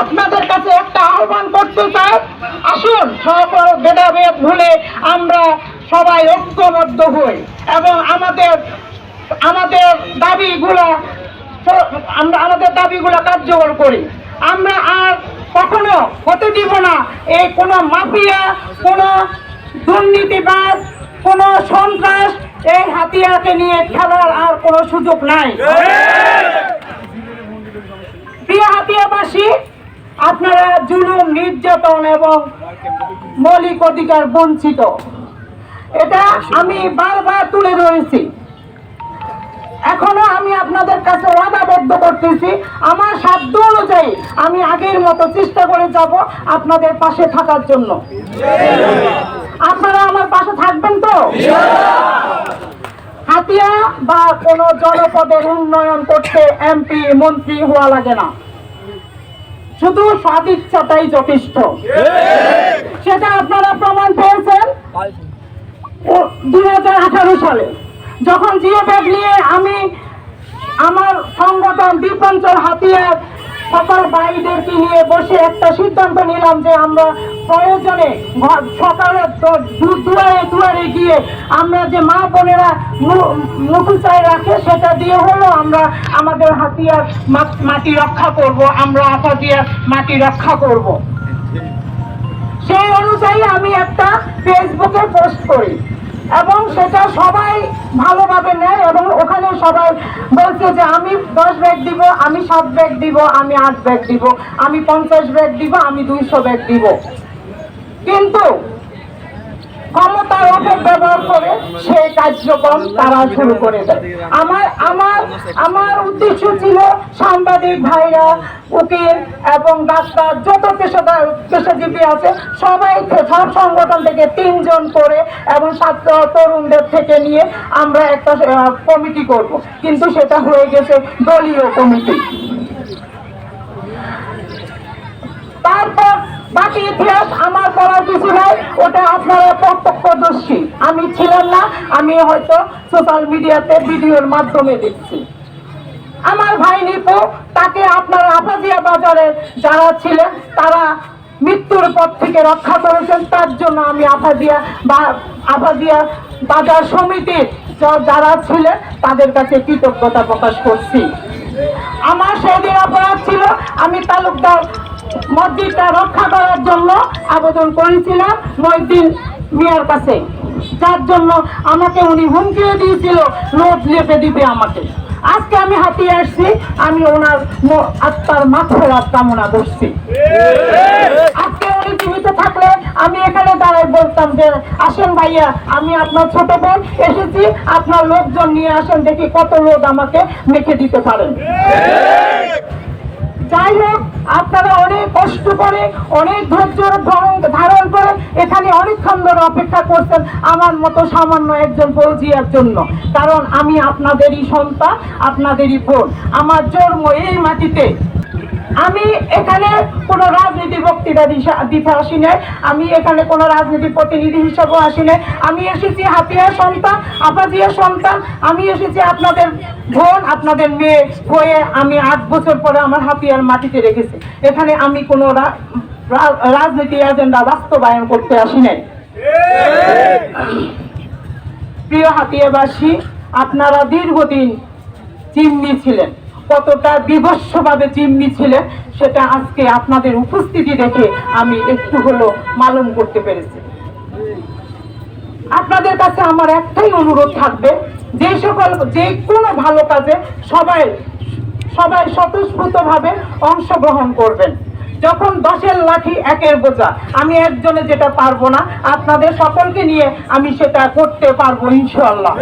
আপনাদের কাছে একটা আহ্বান করতে চাই। আসুন সব ভেদাভেদ ভুলে আমরা সবাই ঐক্যবদ্ধ হই এবং আমাদের আমাদের দাবিগুলা আমরা আমাদের দাবিগুলা কার্যকর করি। আমরা আর কখনো হতে দিব না। এই কোনো মাফিয়া কোনো দুর্নীতিবাজ কোনো সন্ত্রাস এই হাতিয়াকে নিয়ে খেলার আর কোনো সুযোগ নাই। প্রিয় হাতিয়াবাসী আপনারা জুলুম, নির্যাতন এবং মৌলিক অধিকার বঞ্চিত। এটা আমি বারবার তুলে ধরেছি। এখনও আমি আপনাদের কাছে ওয়াদাবদ্ধ করতেছি। আমার সাধ্য অনুযায়ী আমি আগের মতো চেষ্টা করে যাব আপনাদের পাশে থাকার জন্য। আপনারা আমার পাশে থাকবেন তো? হাতিয়া বা কোনো জনপদের উন্নয়ন করতে এমপি, মন্ত্রী হওয়া লাগে না। শুধু সদিচ্ছাটাই যথেষ্ট। সেটা আপনারা প্রমাণ পেয়েছেন দুই হাজার আঠারো সালে, যখন জিও ব্যাগ নিয়ে আমি আমার সংগঠন দ্বীপাঞ্চল হাতিয়ার সকল ভাইদেরকে নিয়ে বসে একটা সিদ্ধান্ত নিলাম যে আমরা প্রয়োজনে সকালে দুয়ারে দুয়ারে গিয়ে আমরা যে মা বোনেরা মুখুচায় রাখে সেটা দিয়ে হলো আমরা আমাদের হাতিয়ার মাটি রক্ষা করব, আমরা আফাদিয়ার মাটি রক্ষা করব। সেই অনুযায়ী আমি একটা ফেসবুকে পোস্ট করি। এবং সেটা সবাই ভালোভাবে নেয় এবং ওখানে সবাই বলছে যে আমি দশ ব্যাগ দিব, আমি সাত ব্যাগ দিব, আমি আট ব্যাগ দিব, আমি পঞ্চাশ ব্যাগ দিব, আমি দুইশো ব্যাগ দিব। কিন্তু ক্ষমতার অপব্যবহার করে সেই কার্যক্রম তারা শুরু করে দেয়। আমার আমার আমার উদ্দেশ্য ছিল সাংবাদিক ভাইরা, উকিল এবং ডাক্তার যত পেশাদার পেশাজীবী আছে সবাই সব সংগঠন থেকে তিনজন করে এবং ছাত্র তরুণদের থেকে নিয়ে আমরা একটা কমিটি করব। কিন্তু সেটা হয়ে গেছে দলীয় কমিটি। তারপর বাকি ইতিহাস আমার বলার কিছু নাই, ওটা আপনারা প্রত্যক্ষদর্শী। আমি ছিলাম না, আমি হয়তো সোশ্যাল মিডিয়াতে ভিডিওর মাধ্যমে দেখছি। আমার ভাই নিপু, তাকে আপনার আফাজিয়া বাজারে যারা ছিলেন, তারা মৃত্যুর পর থেকে রক্ষা করেছেন। তার জন্য আমি আফাজিয়া বা আফাজিয়া বাজার সমিতির যারা ছিলেন, তাদের কাছে কৃতজ্ঞতা প্রকাশ করছি। আমার সেদিন অপরাধ ছিল, আমি তালুকদার মসজিদটা রক্ষা করার জন্য আবেদন করেছিলাম মহিদ্দিন মিয়ার কাছে। যার জন্য আমাকে উনি হুমকিও দিয়েছিল নোট লেপে দিবে আমাকে। আজকে আমি হাতিয়ে আসছি, আমি ওনার আত্মার রাত কামনা করছি। আজকে উনি জীবিত থাকলে আমি এখানে দাঁড়াই বলতাম যে, আসেন ভাইয়া, আমি আপনার ছোট বোন, এসেছি, আপনার লোকজন নিয়ে আসেন, দেখি কত লোক আমাকে মেখে দিতে পারেন যাই হোক, আপনারা অনেক কষ্ট করে, অনেক ধৈর্য ধারণ করে এখানে অনেকক্ষণ ধরে অপেক্ষা করছেন আমার মতো সামান্য একজন ফৌজিয়ার জন্য। কারণ আমি আপনাদেরই সন্তান, আপনাদেরই বোন আমার জন্ম এই মাটিতে। আমি এখানে কোনো রাজনীতি বক্তৃতা দিতে আসি নাই। আমি এখানে কোনো রাজনীতি প্রতিনিধি হিসাবেও আসি নাই। আমি এসেছি হাতিয়ার সন্তান আপাজিয়ার সন্তান। আমি এসেছি আপনাদের বোন, আপনাদের মেয়ে হয়ে আমি আট বছর পরে আমার হাতিয়ার মাটিতে রেখেছি। এখানে আমি কোনো রাজনীতি এজেন্ডা বাস্তবায়ন করতে আসি নাই। প্রিয় হাতিয়াবাসী, আপনারা দীর্ঘদিন চিমনি ছিলেন। কতটা বিভৎসভাবে চিমনি ছিলেন সেটা আজকে আপনাদের উপস্থিতি দেখে আমি একটু হলো মালুম করতে পেরেছি। আপনাদের কাছে আমার একটাই অনুরোধ থাকবে, যে সকল, যে কোনো ভালো কাজে সবাই সবাই স্বতঃস্ফূর্ত ভাবে অংশগ্রহণ করবেন। যখন দশের লাঠি একের বোঝা, আমি একজনে যেটা পারব না, আপনাদের সকলকে নিয়ে আমি সেটা করতে পারব ইনশাল্লাহ